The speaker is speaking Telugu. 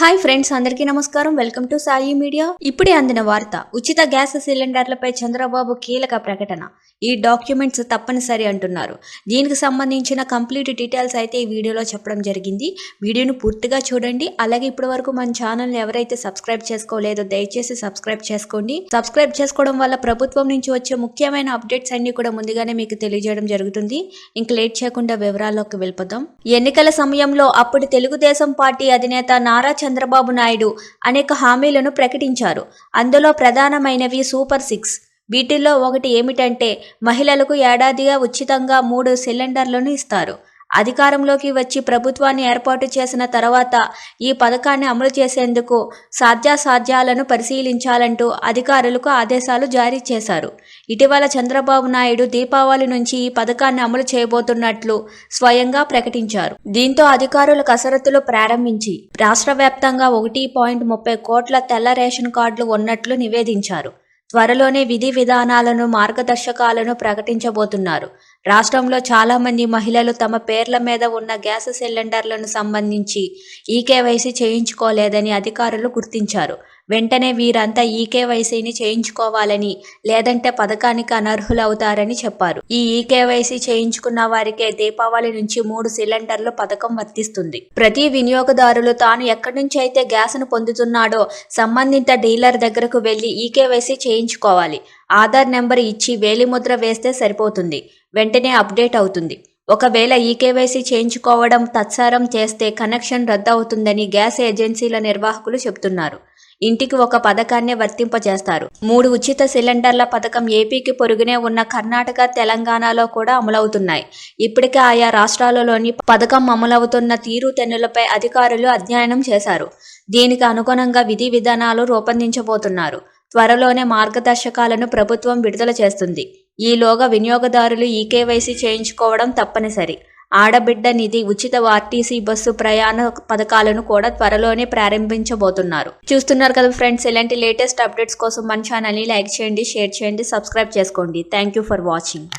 హాయ్ ఫ్రెండ్స్ అందరికీ నమస్కారం. Welcome to Sai media. ఇప్పుడే అందిన వార్త ఉచిత గ్యాస్ సిలిండర్లపై చంద్రబాబు కీలక ప్రకటన. ఈ డాక్యుమెంట్స్ తప్పనిసరి అంటున్నారు. దీనికి సంబంధించిన కంప్లీట్ డీటెయిల్స్ అయితే ఈ వీడియోలో చెప్పడం జరిగింది. వీడియోను పూర్తిగా చూడండి. అలాగే ఇప్పటి వరకు మన ఛానల్ ఎవరైతే సబ్స్క్రైబ్ చేసుకోలేదో దయచేసి సబ్స్క్రైబ్ చేసుకోండి. సబ్స్క్రైబ్ చేసుకోవడం వల్ల ప్రభుత్వం నుంచి వచ్చే ముఖ్యమైన అప్డేట్స్ అన్ని కూడా ముందుగానే మీకు తెలియజేయడం జరుగుతుంది. ఇంక లేట్ చేయకుండా వివరాల్లోకి వెళ్ళిపోదాం. ఎన్నికల సమయంలో అప్పుడు తెలుగుదేశం పార్టీ అధినేత నారా చంద్రబాబు నాయుడు అనేక హామీలను ప్రకటించారు. అందులో ప్రధానమైనవి సూపర్ సిక్స్. వీటిల్లో ఒకటి ఏమిటంటే మహిళలకు ఏడాదిగా ఉచితంగా మూడు సిలిండర్లను ఇస్తారు. అధికారంలోకి వచ్చి ప్రభుత్వాన్ని ఏర్పాటు చేసిన తర్వాత ఈ పథకాన్ని అమలు చేసేందుకు సాధ్యాసాధ్యాలను పరిశీలించాలంటూ అధికారులకు ఆదేశాలు జారీ చేశారు. ఇటీవల చంద్రబాబు నాయుడు దీపావళి నుంచి ఈ పథకాన్ని అమలు చేయబోతున్నట్లు స్వయంగా ప్రకటించారు. దీంతో అధికారులు కసరత్తులు ప్రారంభించి రాష్ట్ర వ్యాప్తంగా ఒకటి పాయింట్ ముప్పై కోట్ల తెల్ల రేషన్ కార్డులు ఉన్నట్లు నివేదించారు. త్వరలోనే విధి విధానాలను మార్గదర్శకాలను ప్రకటించబోతున్నారు. రాష్ట్రంలో చాలామంది మహిళలు తమ పేర్ల మీద ఉన్న గ్యాస్ సిలిండర్లను సంబంధించి ఈకేవైసీ చేయించుకోలేదని అధికారులు గుర్తించారు. వెంటనే వీరంతా ఈకేవైసీని చేయించుకోవాలని లేదంటే పథకానికి అనర్హులవుతారని చెప్పారు. ఈ ఈకేవైసీ చేయించుకున్న వారికే దీపావళి నుంచి మూడు సిలిండర్లు పథకం వర్తిస్తుంది. ప్రతి వినియోగదారులు తాను ఎక్కడి నుంచి అయితే గ్యాస్ను పొందుతున్నాడో సంబంధిత డీలర్ దగ్గరకు వెళ్ళి ఈకేవైసీ చేయించుకోవాలి. ఆధార్ నెంబర్ ఇచ్చి వేలిముద్ర వేస్తే సరిపోతుంది. వెంటనే అప్డేట్ అవుతుంది. ఒకవేళ ఈకేవైసీ చేయించుకోవడం తత్సారం చేస్తే కనెక్షన్ రద్దు అవుతుందని గ్యాస్ ఏజెన్సీల నిర్వాహకులు చెబుతున్నారు. ఇంటికి ఒక పథకాన్ని వర్తింపజేస్తారు. మూడు ఉచిత సిలిండర్ల పథకం ఏపీకి పొరుగునే ఉన్న కర్ణాటక తెలంగాణలో కూడా అమలవుతున్నాయి. ఇప్పటికే ఆయా రాష్ట్రాలలోని పథకం అమలవుతున్న తీరుతెన్నులపై అధికారులు అధ్యయనం చేశారు. దీనికి అనుగుణంగా విధి విధానాలు రూపొందించబోతున్నారు. త్వరలోనే మార్గదర్శకాలను ప్రభుత్వం విడుదల చేస్తుంది. ఈలోగా వినియోగదారులు ఈకేవైసీ చేయించుకోవడం తప్పనిసరి. ఆడబిడ్డ నిధి ఉచిత ఆర్టీసీ బస్సు ప్రయాణ పథకాలను కూడా త్వరలోనే ప్రారంభించబోతున్నారు. చూస్తున్నారు కదా ఫ్రెండ్స్ ఇలాంటి లేటెస్ట్ అప్డేట్స్ కోసం మన ఛానల్ని లైక్ చేయండి షేర్ చేయండి సబ్స్క్రైబ్ చేసుకోండి. Thank you for watching.